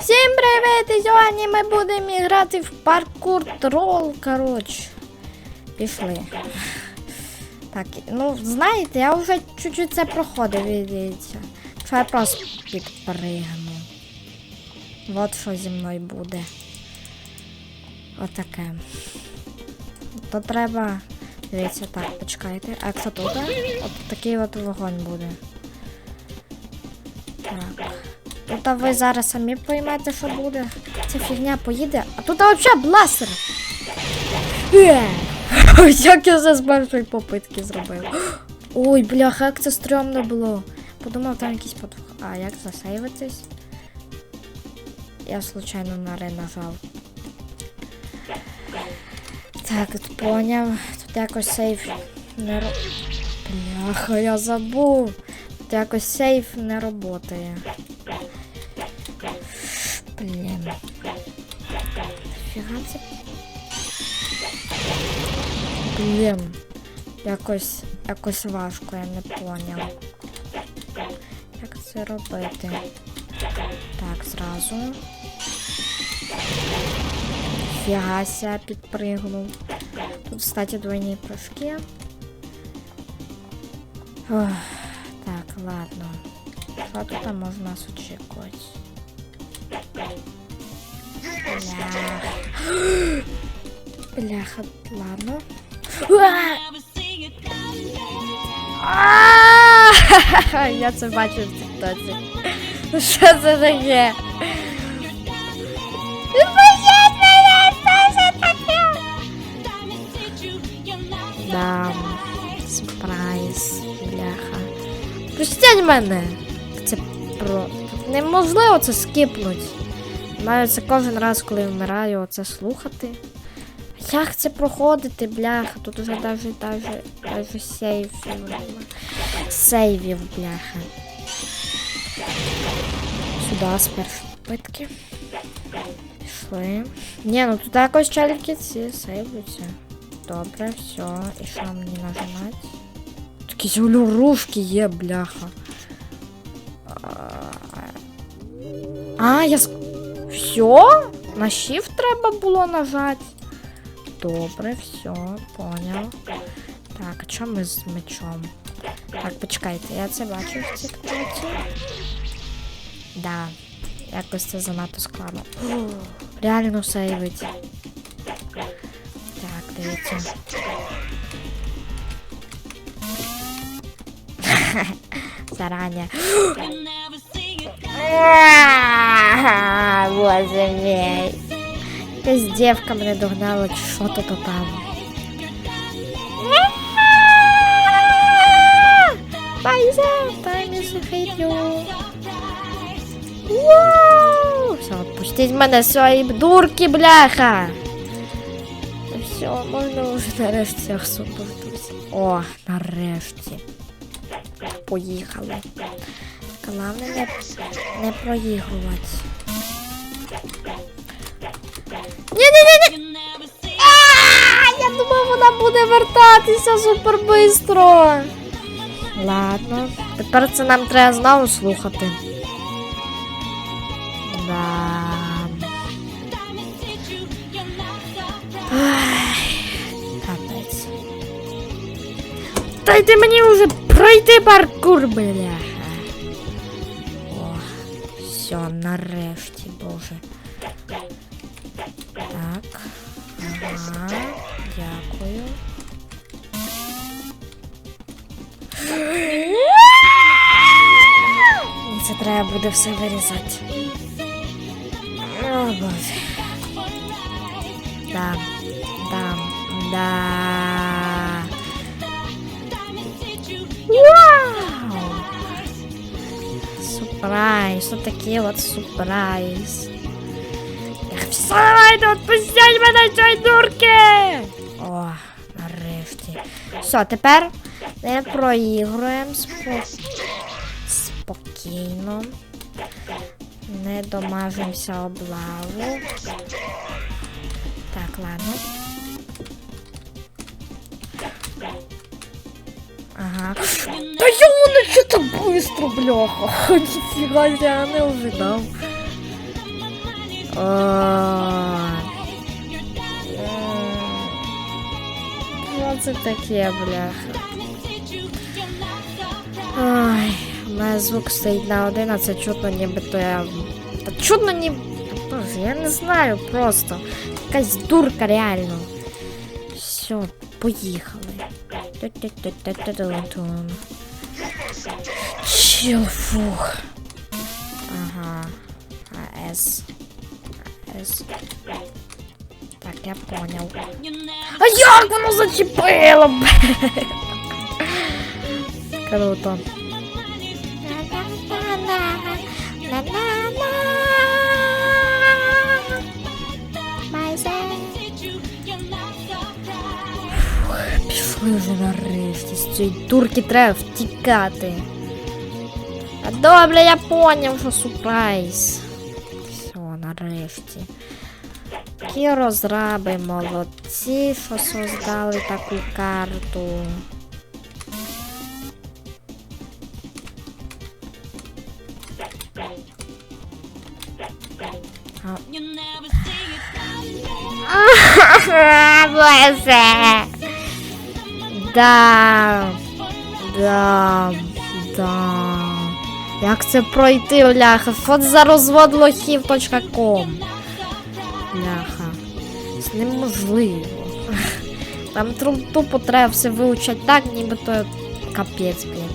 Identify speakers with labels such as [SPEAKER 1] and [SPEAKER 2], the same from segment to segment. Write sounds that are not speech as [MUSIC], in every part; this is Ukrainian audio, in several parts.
[SPEAKER 1] Всім привіт! І сьогодні ми будемо грати в паркур трол, коротше. Пішли. Так, ну, знаєте, я вже чуть-чуть це проходив, дивіться. Що я просто підпригну. От що зі мною буде. Отаке. То треба. Дивіться, так, почекайте. А якщо тут? От такий от вогонь буде. Так. Тут а ви зараз самі поймете, що буде. Ця фігня поїде. А тут взагалі бластер. Е! [LAUGHS] Як я вже з першої попитки зробив. [GASPS] Ой, бляха, як це стрьомно було. Подумав, там якийсь подвох. А як засейвитись? Я случайно на Р нажав. Так, от поняв. Тут якось сейф не ро... Бляха, я забув. Тут якось сейф не работає. Блін. Фіга це. Блін. Якось, якось важко, я не поняв. Як це робити? Так, зразу. Фігася підпригнув. Тут, кстати, двойні прыжки. Ох, так, ладно. Що тут може нас очікувати? Бляха. Бляха, ладно. [LAUGHS] Уа! А! Я це бачу в тіктоці. Ну Що це таке? Відпустіть мене, що це таке? Да, сюрприз, бляха. Пустіть мене. Це про. Неможливо це скипнуть. Маю це кожен раз, коли вмираю, оце слухати. Як це проходити, бляха? Тут уже даже, даже сейвів. нема. Сейвів, бляха. Сюди з першої. Пішли. Ні, ну тут якось челіки ці сейвуються. Добре, все. І що мені нажимати? Такі улюрушки є, бляха. А, я с... Все? На shift треба було нажати. Добре, все, поняв. Так, а чому ми з мечом? Так, почекайте, я це бачу в тіктоці. Да, якось це занадто складно. О, [GASPS] Реально сейвить. Так, дивіться. [LAUGHS] Заранее. [GASPS] Боже. Якась дівка мене догнала, що то. Пайза, пам'ять hate you. Все, пустіть мене свої дурки, бляха. Все, можна вже нарешті освободитися. О, нарешті. Поїхали. Головне не, не проігрувати. Думав, вона буде вертатися супер бистро. Ладно. Тепер це нам треба знову слухати. Да. Капець. Дайте мені вже пройти паркур, бляха. О, все, нарешті, боже. Так. Ага, дякую. Це треба буде все вирізати. О, боже. Да, да, да. Вау! Сюрприз, що таке от сюрприз. Вставайте, відпустіть мене цієї дурки! О, нарешті. Все, тепер не проігруємо спо... спокійно. Не домажемося облаву. Так, ладно. Ага. Йому не що так быстро, бляха. [LAUGHS] Ніфіга, я не ожидав. Що це таке, бляха? Ой, у мене звук стоїть на один, а це чутно нібито я. Та чутно ні. Я не знаю просто. Якась дурка реально. Все, поїхали. Чил, фух. Ага. АС. АС. Так, я понял. А як воно зачепило? б? Круто. Пішли вже нарешті. З цієї турки треба втікати. А добре, я поняв, що сюрприз. Нарешті. Які розраби молодці, що создали таку карту. [LAUGHS] Боже. Да. Да. Да. Як це пройти, бляха? Це за розвод лохів.ком? Бляха. Це неможливо. Там тупо треба все вивчати так, ніби то капець, блін.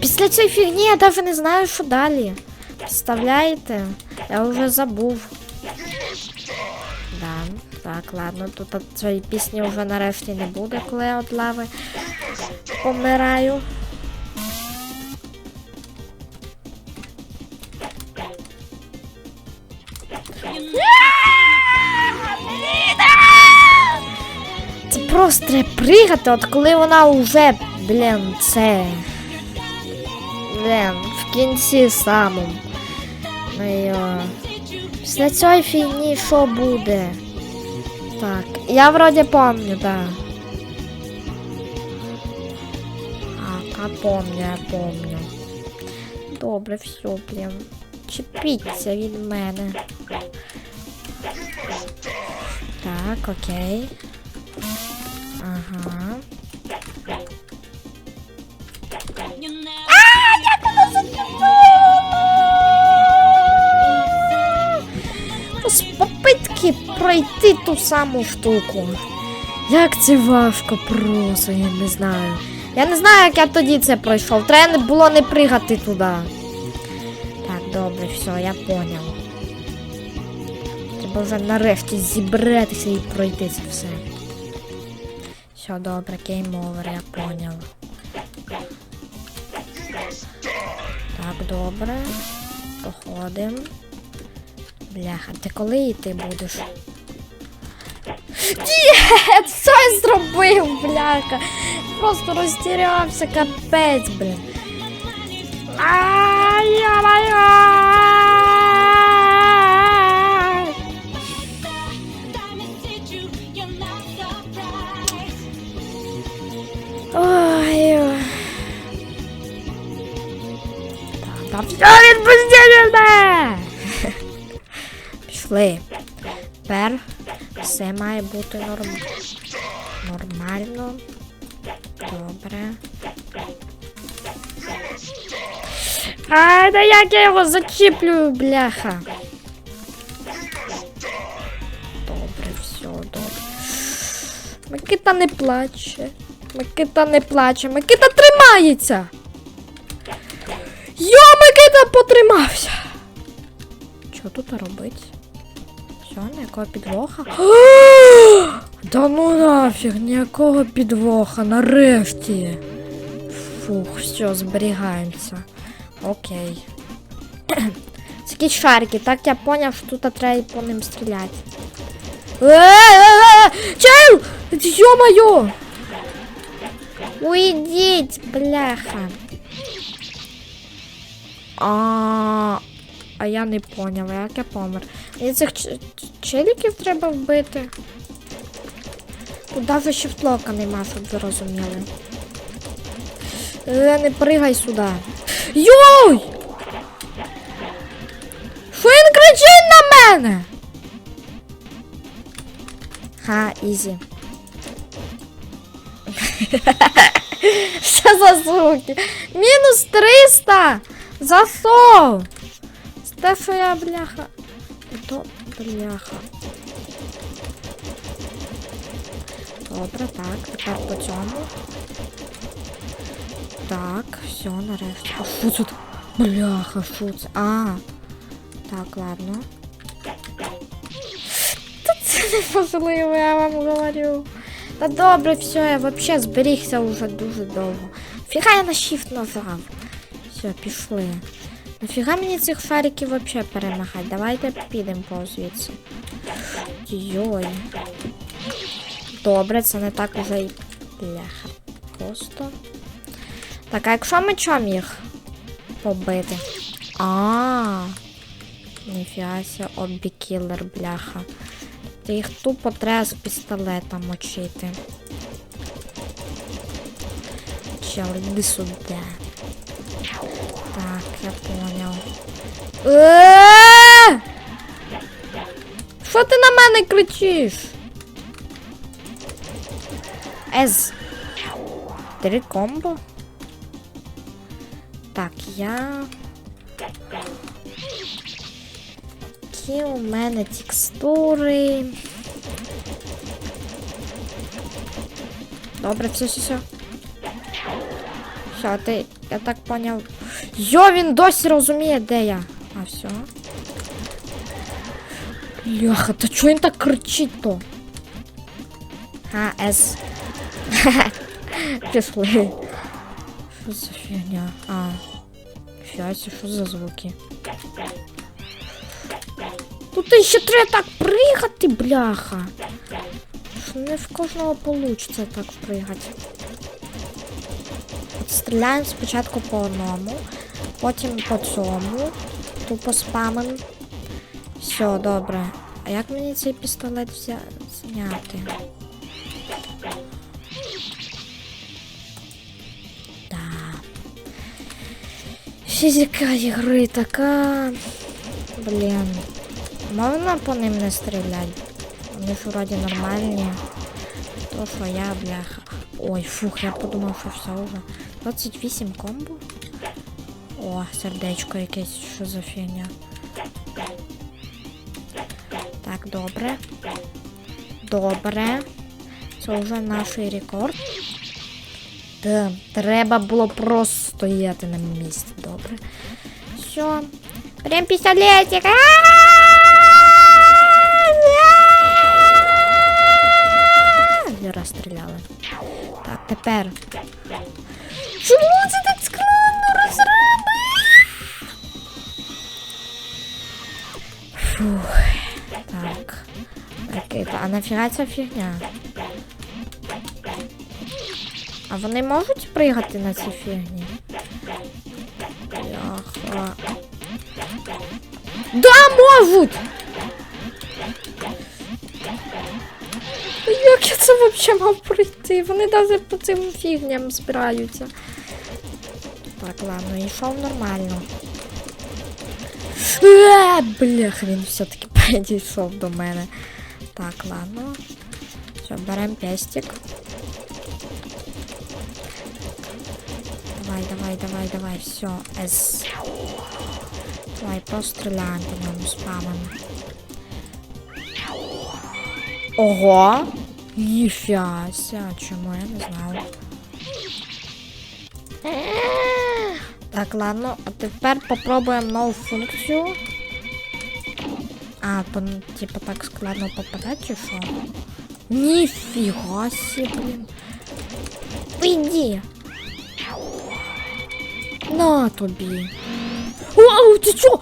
[SPEAKER 1] Після цієї фігні я навіть не знаю, що далі. Представляєте? Я вже забув. Да, так, ладно, тут от цієї пісні вже нарешті не буде, коли я від лави помираю. Просто пригати, от коли вона вже, блін, це. Блін, в кінці самому. Ну. Після цієї фігні що буде? Так, я вроді помню, да. А, а помню, я помню. Добре, все, блін. Чіпіться від мене. Так, окей. Ага. З попитки пройти ту саму штуку. Як це важко просто, я не знаю. Я не знаю, як я тоді це пройшов. Треба було не пригати туди. Так, добре, все, я поняв. Треба вже нарешті зібратися і пройти це все. Все добре, гейм овер, я поняв. Так, добре. Походим. Бляха, ти коли йти будеш? Дід, що я зробив, бляха? Просто розтірявся, капець, блін. Ай-яй-яй! Має бути норм... нормально. Добре. А, да як я його зачіплю, бляха. Добре, все, добре. Микита не плаче. Микита не плаче. Микита тримається. Йо, Микита потримався. Що тут робить? Все, ніякого підвоха. [GASPS] Да ну нафіг, ніякого підвоха, нарешті. Фух, все, зберігаємося. Окей. [CLEARS THROAT] Це шарики, так я поняв, що тут треба по ним стріляти. Чел! Ё-моё! Уйдіть, бляха. А, а я не поняла, як я помер. Мені цих челіків треба вбити. Тут навіть шифтлока нема, щоб ви розуміли. Е, не пригай сюди. Йой! Що він кричить на мене? Ха, ізі. [LAUGHS] Що за звуки? Мінус 300! За що? З те, що я бляха. То бляха. Добре, так, тепер по цьому. Так, все, нарешті. А що тут? Бляха, що це? А. Так, ладно. Та це неможливо, я вам говорю. Та добре, все, я вообще зберігся вже дуже довго. Фіга я на shift нажав. Все, пішли. Нафіга мені цих шариків вообще перемагати? Давайте підемо по звідси. Йой. Добре, це не так уже і бляха. Просто. Так, а якщо мечом їх побити? А. Ніфіася, оббікілер, бляха. Ти їх тупо треба з пістолета мочити. Чел, іди сюди. Понял. Е! Що ти на мене кричиш? Ез. Три комбо. Так, я. Які у мене текстури. Добре, все, все, все. Все, ти, я так поняв. Йо, він досі розуміє, де я. А, все. Бляха, та чого він так кричить то? А, С. [LAUGHS] Пішли. Що за фігня? А. Фіасі, що за звуки? Тут ще треба так пригати, бляха. Не в кожного получиться так пригати. Стріляємо спочатку по одному, потім по цьому. Тупо спамим. Все, добре. А як мені цей пістолет взя... зняти? Да. Фізика ігри така. Блін. Можна по ним не стріляти? Вони ж вроді нормальні. То що я, бляха. Ой, фух, я подумав, що все вже. 28 комбо. О, сердечко якесь, що за фігня. Так, добре. Добре. Це вже наш рекорд. Да, треба було просто стояти на місці. Добре. Все. Прям пістолетик. А! Розстріляли. Так, тепер. Нафіга фігня? А вони можуть пригати на цій фігні? Бляха. Да, можуть! Як я це взагалі мав пройти? Вони навіть по цим фігням збираються. Так, ладно, йшов нормально. Е, Блях, він все-таки [LAUGHS] підійшов до мене. Так, ладно. Все, беремо пестик. Давай, давай, давай, давай, все, С. Давай, просто стріляємо по ньому спамом. Ого! Ніфіася, чому я не знав. Так, ладно, а тепер попробуємо нову функцію. А, по, типа так складно попадати чи що? Ніфіга сі, блін. Іди. На тобі. Вау, ти чо?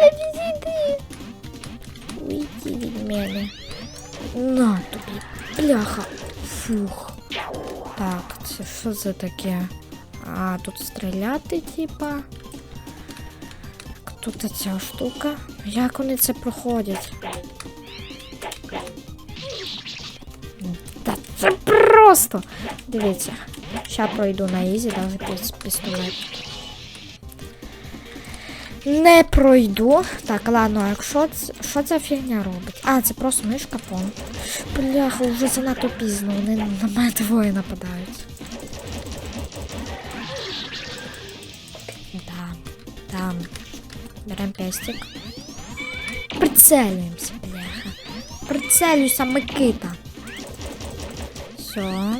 [SPEAKER 1] Відійди. Уйди від мене. На тобі. Бляха. Фух. Так, це що це таке? А, тут стріляти, типа. Тут ця штука. Як вони це проходять? Та це просто. Дивіться. Ща пройду на ізі, навіть пістолет. Не пройду. Так, ладно, а це, що ця фігня робить? А, це просто мишка пон. Бляха, вже занадто пізно. Вони на мене двоє нападають. Берем пестик. Прицелюємося, бляха. Прицелюйся, Микита. Все.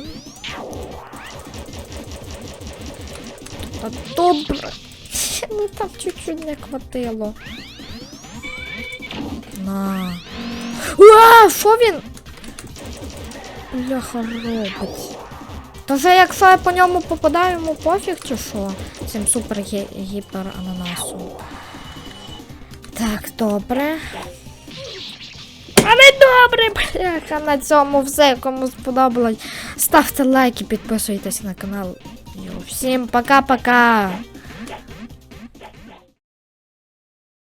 [SPEAKER 1] Та добре. Ну там чуть-чуть не хватило. На. А, що він? Бляха робить. То вже якщо я по ньому попадаю, йому пофіг чи що? Цим супер гі- гіпер ананасом. Так, добре. Але добре, бляха, на цьому все. Кому сподобалось. Ставте лайки, підписуйтесь на канал. Всім пока-пока.